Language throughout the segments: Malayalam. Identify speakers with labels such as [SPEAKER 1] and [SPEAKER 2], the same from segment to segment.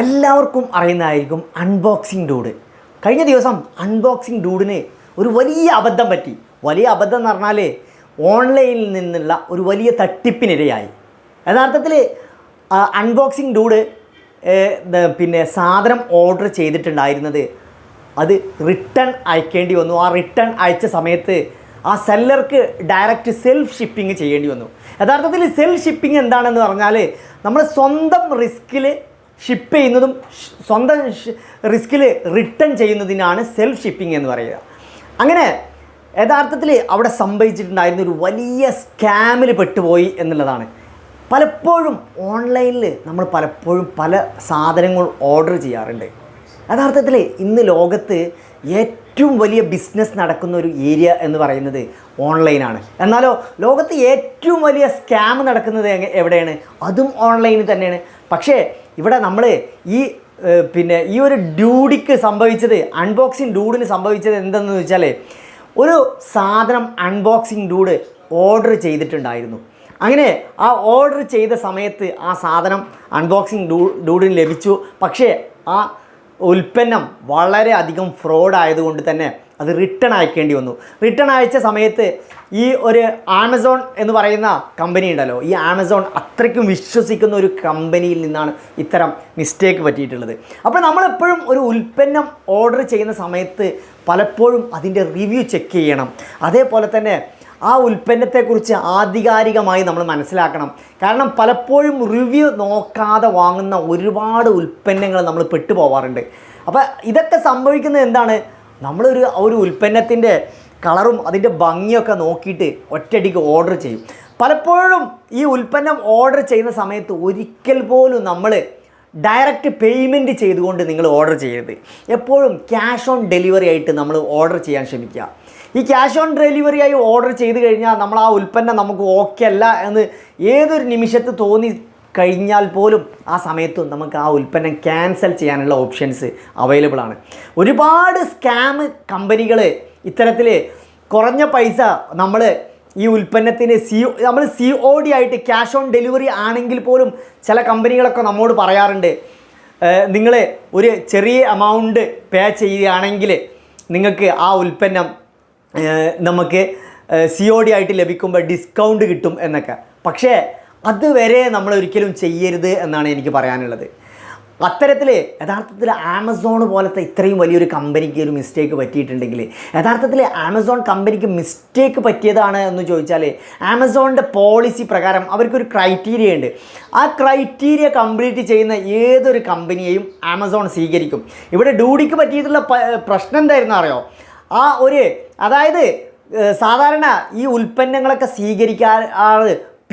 [SPEAKER 1] എല്ലാവർക്കും അറിയുന്നതായിരിക്കും അൺബോക്സിംഗ് ഡൂഡ് കഴിഞ്ഞ ദിവസം അൺബോക്സിംഗ് ഡൂഡിന് ഒരു വലിയ അബദ്ധം പറ്റി. വലിയ അബദ്ധം എന്ന് പറഞ്ഞാൽ ഓൺലൈനിൽ നിന്നുള്ള ഒരു വലിയ തട്ടിപ്പിനിരയായി. യഥാർത്ഥത്തിൽ അൺബോക്സിംഗ് ഡൂഡ് പിന്നെ സാധനം ഓർഡർ ചെയ്തിട്ടുണ്ടായിരുന്നത് അത് റിട്ടേൺ അയക്കേണ്ടി വന്നു. ആ റിട്ടേൺ അയച്ച സമയത്ത് ആ സെല്ലർക്ക് ഡയറക്റ്റ് സെൽഫ് ഷിപ്പിംഗ് ചെയ്യേണ്ടി വന്നു. യഥാർത്ഥത്തിൽ സെൽഫ് ഷിപ്പിംഗ് എന്താണെന്ന് പറഞ്ഞാൽ നമ്മൾ സ്വന്തം റിസ്കിൽ ഷിപ്പ് ചെയ്യുന്നതും സ്വന്തം റിസ്കിൽ റിട്ടേൺ ചെയ്യുന്നതിനാണ് സെൽഫ് ഷിപ്പിംഗ് എന്ന് പറയുക. അങ്ങനെ യഥാർത്ഥത്തിൽ അവിടെ സംഭവിച്ചിട്ടുണ്ടായിരുന്ന ഒരു വലിയ സ്കാമിൽ പെട്ടുപോയി എന്നുള്ളതാണ്. പലപ്പോഴും ഓൺലൈനിൽ നമ്മൾ പലപ്പോഴും പല സാധനങ്ങൾ ഓർഡർ ചെയ്യാറുണ്ട്. യഥാർത്ഥത്തിൽ ഇന്ന് ലോകത്ത് ഏറ്റവും വലിയ ബിസിനസ് നടക്കുന്ന ഒരു ഏരിയ എന്ന് പറയുന്നത് ഓൺലൈനാണ് എന്നാലോ ലോകത്ത് ഏറ്റവും വലിയ സ്കാം നടക്കുന്നത് എവിടെയാണ്? അതും ഓൺലൈനിൽ തന്നെയാണ്. പക്ഷേ ഇവിടെ നമ്മൾ ഈ പിന്നെ ഈ ഒരു ഡ്യൂഡിക്ക് സംഭവിച്ചത് അൺബോക്സിങ് ഡൂഡിന് സംഭവിച്ചത് എന്തെന്ന് വെച്ചാൽ ഒരു സാധനം അൺബോക്സിങ് ഡൂഡ് ഓർഡർ ചെയ്തിട്ടുണ്ടായിരുന്നു. അങ്ങനെ ആ ഓർഡർ ചെയ്ത സമയത്ത് ആ സാധനം അൺബോക്സിങ് ഡൂ ഡൂഡിന് ലഭിച്ചു. പക്ഷേ ആ ഉൽപ്പന്നം വളരെ അധികം ഫ്രോഡ് ആയതുകൊണ്ട് തന്നെ അത് റിട്ടേൺ അയക്കേണ്ടി വന്നു. റിട്ടേൺ അയച്ച സമയത്ത് ഈ ഒരു ആമസോൺ എന്ന് പറയുന്ന കമ്പനി ഉണ്ടല്ലോ ഈ ആമസോൺ അത്രയ്ക്കും വിശ്വസിക്കുന്ന ഒരു കമ്പനിയിൽ നിന്നാണ് ഇത്തരം മിസ്റ്റേക്ക് പറ്റിയിട്ടുള്ളത്. അപ്പോൾ നമ്മളെപ്പോഴും ഒരു ഉൽപ്പന്നം ഓർഡർ ചെയ്യുന്ന സമയത്ത് പലപ്പോഴും അതിന്റെ റിവ്യൂ ചെക്ക് ചെയ്യണം. അതേപോലെ തന്നെ ആ ഉൽപ്പന്നത്തെക്കുറിച്ച് ആധികാരികമായി നമ്മൾ മനസ്സിലാക്കണം. കാരണം പലപ്പോഴും റിവ്യൂ നോക്കാതെ വാങ്ങുന്ന ഒരുപാട് ഉൽപ്പന്നങ്ങൾ നമ്മൾ പെട്ടുപോവാറുണ്ട്. അപ്പോൾ ഇതൊക്കെ സംഭവിക്കുന്നത് എന്താണ്? നമ്മളൊരു ഒരു ഉൽപ്പന്നത്തിന്റെ കളറും അതിന്റെ ഭംഗിയൊക്കെ നോക്കിയിട്ട് ഒറ്റയടിക്ക് ഓർഡർ ചെയ്യും. പലപ്പോഴും ഈ ഉൽപ്പന്നം ഓർഡർ ചെയ്യുന്ന സമയത്ത് ഒരിക്കൽ പോലും നമ്മൾ ഡയറക്റ്റ് പേയ്മെന്റ് ചെയ്തുകൊണ്ട് നിങ്ങൾ ഓർഡർ ചെയ്യരുത്. എപ്പോഴും ക്യാഷ് ഓൺ ഡെലിവറി ആയിട്ട് നമ്മൾ ഓർഡർ ചെയ്യാൻ ശ്രമിക്കുക. ഈ ക്യാഷ് ഓൺ ഡെലിവറി ആയി ഓർഡർ ചെയ്ത് കഴിഞ്ഞാൽ നമ്മൾ ആ ഉൽപ്പന്നം നമുക്ക് ഓക്കെ അല്ല എന്ന് ഏതൊരു നിമിഷത്ത് തോന്നി കഴിഞ്ഞാൽ പോലും ആ സമയത്തും നമുക്ക് ആ ഉൽപ്പന്നം ക്യാൻസൽ ചെയ്യാനുള്ള ഓപ്ഷൻസ് അവൈലബിൾ ആണ്. ഒരുപാട് സ്കാം കമ്പനികൾ ഇത്തരത്തിൽ കുറഞ്ഞ പൈസ നമ്മൾ ഈ ഉൽപ്പന്നത്തിന് സി നമ്മൾ സി ഒ ഡി ആയിട്ട് ക്യാഷ് ഓൺ ഡെലിവറി ആണെങ്കിൽ പോലും ചില കമ്പനികളൊക്കെ നമ്മോട് പറയാറുണ്ട്. നിങ്ങൾ ഒരു ചെറിയ എമൗണ്ട് പേ ചെയ്യുകയാണെങ്കിൽ നിങ്ങൾക്ക് ആ ഉൽപ്പന്നം നമുക്ക് സി ഒ ഡി ആയിട്ട് ലഭിക്കുമ്പോൾ ഡിസ്കൗണ്ട് കിട്ടും എന്നൊക്കെ. പക്ഷേ അതുവരെ നമ്മൾ ഒരിക്കലും ചെയ്യരുത് എന്നാണ് എനിക്ക് പറയാനുള്ളത്. അത്തരത്തിൽ യഥാർത്ഥത്തിൽ ആമസോൺ പോലത്തെ ഇത്രയും വലിയൊരു കമ്പനിക്ക് ഒരു മിസ്റ്റേക്ക് പറ്റിയിട്ടുണ്ടെങ്കിൽ യഥാർത്ഥത്തിൽ ആമസോൺ കമ്പനിക്ക് മിസ്റ്റേക്ക് പറ്റിയതാണ് എന്ന് ചോദിച്ചാൽ ആമസോണിന്റെ പോളിസി പ്രകാരം അവർക്കൊരു ക്രൈറ്റീരിയ ഉണ്ട്. ആ ക്രൈറ്റീരിയ കംപ്ലീറ്റ് ചെയ്യുന്ന ഏതൊരു കമ്പനിയെയും ആമസോൺ സ്വീകരിക്കും. ഇവിടെ ഡ്യൂഡിക്ക് പറ്റിയിട്ടുള്ള പ്രശ്നം എന്തായിരുന്നു അറിയോ? ആ ഒരു അതായത് സാധാരണ ഈ ഉൽപ്പന്നങ്ങളൊക്കെ സ്വീകരിക്കാൻ ആൾ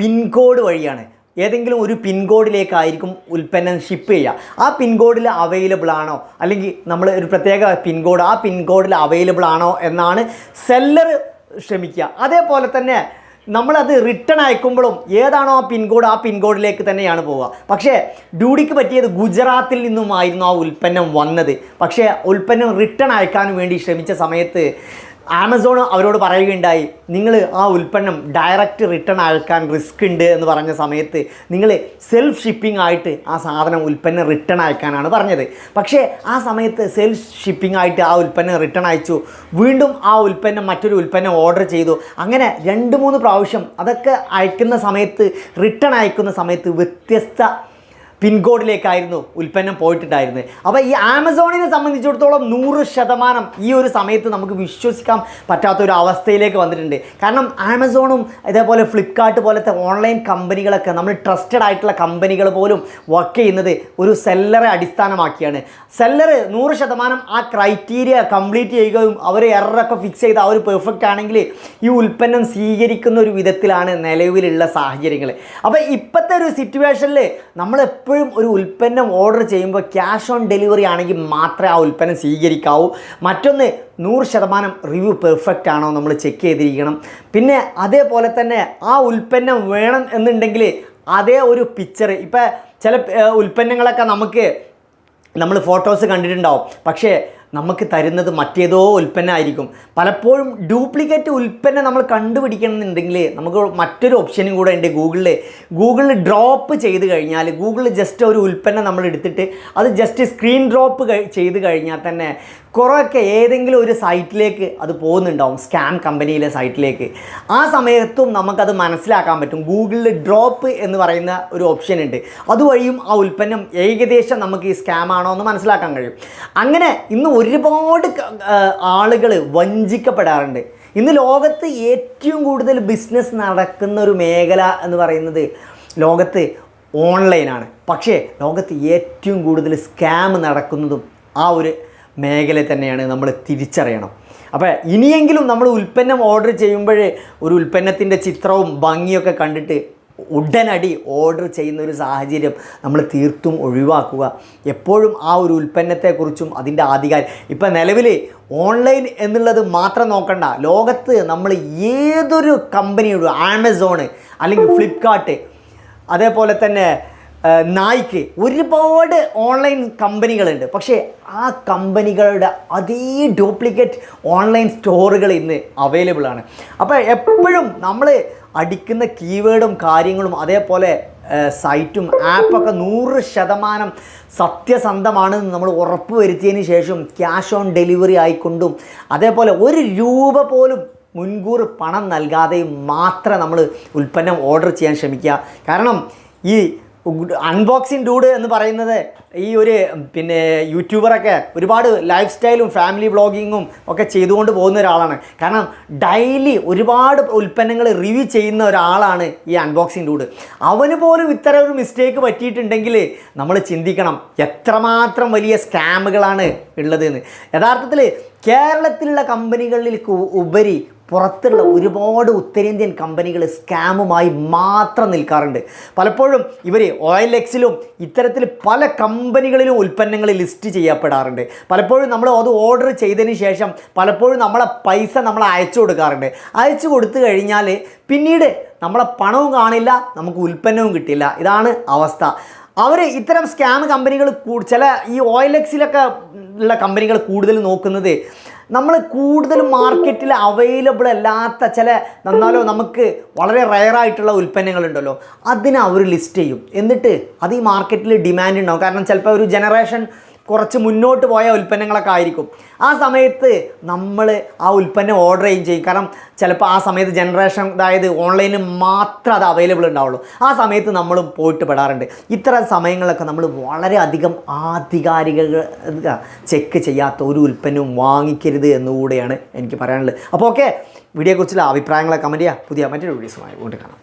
[SPEAKER 1] പിൻകോഡ് വഴിയാണ്. ഏതെങ്കിലും ഒരു പിൻകോഡിലേക്കായിരിക്കും ഉൽപ്പന്നം ഷിപ്പ് ചെയ്യുക. ആ പിൻകോഡിൽ അവൈലബിൾ ആണോ? അല്ലെങ്കിൽ നമ്മൾ ഒരു പ്രത്യേക പിൻകോഡ് ആ പിൻകോഡിൽ അവൈലബിൾ ആണോ എന്നാണ് സെല്ലർ ശ്രമിക്കുക. അതേപോലെ തന്നെ നമ്മളത് റിട്ടേൺ അയക്കുമ്പോഴും ഏതാണോ ആ പിൻകോഡ് ആ പിൻകോഡിലേക്ക് തന്നെയാണ് പോവുക. പക്ഷേ ഡ്യൂഡിക്ക് പറ്റിയത് ഗുജറാത്തിൽ നിന്നുമായിരുന്നു ആ ഉൽപ്പന്നം വന്നത്. പക്ഷേ ഉൽപ്പന്നം റിട്ടേൺ അയക്കാൻ വേണ്ടി ശ്രമിച്ച സമയത്ത് ആമസോൺ അവരോട് പറയുകയുണ്ടായി നിങ്ങൾ ആ ഉൽപ്പന്നം ഡയറക്റ്റ് റിട്ടേൺ അയക്കാൻ റിസ്ക് ഉണ്ട് എന്ന് പറഞ്ഞ സമയത്ത് നിങ്ങൾ സെൽഫ് ഷിപ്പിംഗ് ആയിട്ട് ആ സാധനം ഉൽപ്പന്നം റിട്ടേൺ അയക്കാനാണ് പറഞ്ഞത്. പക്ഷേ ആ സമയത്ത് സെൽഫ് ഷിപ്പിംഗ് ആയിട്ട് ആ ഉൽപ്പന്നം റിട്ടേൺ അയച്ചു. വീണ്ടും ആ ഉൽപ്പന്നം മറ്റൊരു ഉൽപ്പന്നം ഓർഡർ ചെയ്തു. അങ്ങനെ രണ്ട് മൂന്ന് പ്രാവശ്യം അതൊക്കെ അയക്കുന്ന സമയത്ത് റിട്ടേൺ അയക്കുന്ന സമയത്ത് വ്യത്യസ്ത പിൻകോഡിലേക്കായിരുന്നു ഉൽപ്പന്നം പോയിട്ടുണ്ടായിരുന്നത്. അപ്പോൾ ഈ ആമസോണിനെ സംബന്ധിച്ചിടത്തോളം നൂറ് ശതമാനം ഈ ഒരു സമയത്ത് നമുക്ക് വിശ്വസിക്കാൻ പറ്റാത്ത ഒരു അവസ്ഥയിലേക്ക് വന്നിട്ടുണ്ട്. കാരണം ആമസോണും ഇതേപോലെ ഫ്ലിപ്കാർട്ട് പോലത്തെ ഓൺലൈൻ കമ്പനികളൊക്കെ നമ്മൾ ട്രസ്റ്റഡ് ആയിട്ടുള്ള കമ്പനികൾ പോലും വർക്ക് ചെയ്യുന്നത് ഒരു സെല്ലറെ അടിസ്ഥാനമാക്കിയാണ്. സെല്ലർ നൂറ് ശതമാനം ആ ക്രൈറ്റീരിയ കംപ്ലീറ്റ് ചെയ്യുകയും അവർ എററൊക്കെ ഫിക്സ് ചെയ്ത് അവർ പെർഫെക്റ്റ് ആണെങ്കിൽ ഈ ഉൽപ്പന്നം സ്വീകരിക്കുന്ന ഒരു വിധത്തിലാണ് നിലവിലുള്ള സാഹചര്യങ്ങൾ അപ്പോൾ ഇപ്പോഴത്തെ ഒരു സിറ്റുവേഷനിൽ നമ്മൾ എപ്പോഴും ഒരു ഉൽപ്പന്നം ഓർഡർ ചെയ്യുമ്പോൾ ക്യാഷ് ഓൺ ഡെലിവറി ആണെങ്കിൽ മാത്രമേ ആ ഉൽപ്പന്നം സ്വീകരിക്കാവൂ. മറ്റൊന്ന് നൂറ് ശതമാനം റിവ്യൂ പെർഫെക്റ്റ് ആണോ നമ്മൾ ചെക്ക് ചെയ്തിരിക്കണം. പിന്നെ അതേപോലെ തന്നെ ആ ഉൽപ്പന്നം വേണം എന്നുണ്ടെങ്കിൽ അതേ ഒരു പിക്ചർ ഇപ്പം ചില ഉൽപ്പന്നങ്ങളൊക്കെ നമുക്ക് നമ്മൾ ഫോട്ടോസ് കണ്ടിട്ടുണ്ടാവും. പക്ഷേ നമുക്ക് തരുന്നത് മറ്റേതോ ഉൽപ്പന്നമായിരിക്കും പലപ്പോഴും ഡ്യൂപ്ലിക്കേറ്റ് ഉൽപ്പന്നം നമ്മൾ കണ്ടുപിടിക്കണമെന്നുണ്ടെങ്കിൽ നമുക്ക് മറ്റൊരു ഓപ്ഷനും കൂടെ ഉണ്ട് ഗൂഗിളിൽ ഗൂഗിളിൽ ഡ്രോപ്പ് ചെയ്ത് കഴിഞ്ഞാൽ ഗൂഗിളിൽ ജസ്റ്റ് ഒരു ഉൽപ്പന്നം നമ്മൾ എടുത്തിട്ട് അത് ജസ്റ്റ് സ്ക്രീൻ ഡ്രോപ്പ് ചെയ്ത് കഴിഞ്ഞാൽ തന്നെ കുറേയൊക്കെ ഏതെങ്കിലും ഒരു സൈറ്റിലേക്ക് അത് പോകുന്നുണ്ടാവും സ്കാം കമ്പനിയിലെ സൈറ്റിലേക്ക്. ആ സമയത്തും നമുക്കത് മനസ്സിലാക്കാൻ പറ്റും. ഗൂഗിളിൽ ഡ്രോപ്പ് എന്ന് പറയുന്ന ഒരു ഓപ്ഷൻ ഉണ്ട്. അതുവഴിയും ആ ഉൽപ്പന്നം ഏകദേശം നമുക്ക് ഈ സ്കാം ആണോ എന്ന് മനസ്സിലാക്കാൻ കഴിയും. അങ്ങനെ ഇന്ന് ഒരുപാട് ആളുകൾ വഞ്ചിക്കപ്പെടാറുണ്ട്. ഇന്ന് ലോകത്ത് ഏറ്റവും കൂടുതൽ ബിസിനസ് നടക്കുന്ന ഒരു മേഖല എന്ന് പറയുന്നത് ലോകത്ത് ഓൺലൈനാണ് പക്ഷേ ലോകത്ത് ഏറ്റവും കൂടുതൽ സ്കാം നടക്കുന്നതും ആ ഒരു മേഖല തന്നെയാണ് നമ്മൾ തിരിച്ചറിയണം. അപ്പോൾ ഇനിയെങ്കിലും നമ്മൾ ഉൽപ്പന്നം ഓർഡർ ചെയ്യുമ്പോൾ ഒരു ഉൽപ്പന്നത്തിന്റെ ചിത്രവും ഭംഗിയൊക്കെ കണ്ടിട്ട് ഉടനടി ഓർഡർ ചെയ്യുന്ന ഒരു സാഹചര്യം നമ്മൾ തീർത്തും ഒഴിവാക്കുക. എപ്പോഴും ആ ഒരു ഉൽപ്പന്നത്തെക്കുറിച്ചും അതിന്റെ ആധികാരം ഇപ്പം നിലവിൽ ഓൺലൈൻ എന്നുള്ളത് മാത്രം നോക്കണ്ട. ലോകത്ത് നമ്മൾ ഏതൊരു കമ്പനിയുടെ ആമസോണ് അല്ലെങ്കിൽ ഫ്ലിപ്കാർട്ട് അതേപോലെ തന്നെ നായ്ക്ക് ഒരുപാട് ഓൺലൈൻ കമ്പനികളുണ്ട്. പക്ഷേ ആ കമ്പനികളുടെ അതേ ഡ്യൂപ്ലിക്കേറ്റ് ഓൺലൈൻ സ്റ്റോറുകൾ ഇന്ന് അവൈലബിൾ ആണ്. അപ്പോൾ എപ്പോഴും നമ്മൾ അടിക്കുന്ന കീവേഡും കാര്യങ്ങളും അതേപോലെ സൈറ്റും ആപ്പൊക്കെ നൂറ് ശതമാനം സത്യസന്ധമാണെന്ന് നമ്മൾ ഉറപ്പ് വരുത്തിയതിന് ശേഷം ക്യാഷ് ഓൺ ഡെലിവറി ആയിക്കൊണ്ടും അതേപോലെ ഒരു രൂപ പോലും മുൻകൂർ പണം നൽകാതെയും മാത്രം നമ്മൾ ഉൽപ്പന്നം ഓർഡർ ചെയ്യാൻ ശ്രമിക്കുക. കാരണം ഈ അൺബോക്സിങ് ഡൂഡ് എന്ന് പറയുന്നത് ഈ ഒരു പിന്നെ യൂട്യൂബറൊക്കെ ഒരുപാട് ലൈഫ് സ്റ്റൈലും ഫാമിലി വ്ളോഗിങ്ങും ഒക്കെ ചെയ്തുകൊണ്ട് പോകുന്ന ഒരാളാണ്. കാരണം ഡെയിലി ഒരുപാട് ഉൽപ്പന്നങ്ങൾ റിവ്യൂ ചെയ്യുന്ന ഒരാളാണ് ഈ അൺബോക്സിങ് ഡൂഡ് അവന് പോലും ഇത്തരം ഒരു മിസ്റ്റേക്ക് പറ്റിയിട്ടുണ്ടെങ്കിൽ നമ്മൾ ചിന്തിക്കണം എത്രമാത്രം വലിയ സ്കാമുകളാണ് ഉള്ളതെന്ന്. യഥാർത്ഥത്തിൽ കേരളത്തിലുള്ള കമ്പനികളിൽ ഉപരി പുറത്തുള്ള ഒരുപാട് ഉത്തരേന്ത്യൻ കമ്പനികൾ സ്കാമുമായി മാത്രം നിൽക്കാറുണ്ട്. പലപ്പോഴും ഇവർ ഓയിൽ എക്സിലും ഇത്തരത്തിൽ പല കമ്പനികളിലും ഉൽപ്പന്നങ്ങൾ ലിസ്റ്റ് ചെയ്യപ്പെടാറുണ്ട്. പലപ്പോഴും നമ്മൾ അത് ഓർഡർ ചെയ്തതിന് ശേഷം പലപ്പോഴും നമ്മളെ പൈസ നമ്മൾ അയച്ചു കൊടുക്കാറുണ്ട്. അയച്ചു കൊടുത്തു കഴിഞ്ഞാൽ പിന്നീട് നമ്മളെ പണവും കാണില്ല നമുക്ക് ഉൽപ്പന്നവും കിട്ടില്ല. ഇതാണ് അവസ്ഥ. അവർ ഇത്തരം സ്കാം കമ്പനികൾ ചില ഈ ഓയിൽ എക്സിലൊക്കെ ഉള്ള കമ്പനികൾ കൂടുതൽ നോക്കുന്നത് നമ്മൾ കൂടുതൽ മാർക്കറ്റിൽ അവൈലബിൾ അല്ലാത്ത ചില നന്നാലോ നമുക്ക് വളരെ റയറായിട്ടുള്ള ഉൽപ്പന്നങ്ങളുണ്ടല്ലോ അതിനെ അവർ ലിസ്റ്റ് ചെയ്യും. എന്നിട്ട് അത് ഈ മാർക്കറ്റിൽ ഡിമാൻഡ് ഉണ്ടാവും. കാരണം ചിലപ്പോൾ ഒരു ജനറേഷൻ കുറച്ച് മുന്നോട്ട് പോയ ഉൽപ്പന്നങ്ങളൊക്കെ ആയിരിക്കും. ആ സമയത്ത് നമ്മൾ ആ ഉൽപ്പന്നം ഓർഡർ ചെയ്യും. കാരണം ചിലപ്പോൾ ആ സമയത്ത് ജനറേഷൻ അതായത് ഓൺലൈനിൽ മാത്രം അത് അവൈലബിൾ ഉണ്ടാവുള്ളൂ. ആ സമയത്ത് നമ്മൾ പോയിട്ട് പെടാറുണ്ട് ഇത്തരം സമയങ്ങളൊക്കെ നമ്മൾ വളരെയധികം ആധികാരിക ചെക്ക് ചെയ്യാത്ത ഒരു ഉൽപ്പന്നവും വാങ്ങിക്കരുത് എന്നുകൂടെയാണ് എനിക്ക് പറയാനുള്ളത്. അപ്പോൾ ഓക്കെ വീഡിയോയെക്കുറിച്ചുള്ള അഭിപ്രായങ്ങളെ കമന്റ് ചെയ്യുക പുതിയ മറ്റൊരു വീഡിയോസുമായി വീണ്ടും കാണാം.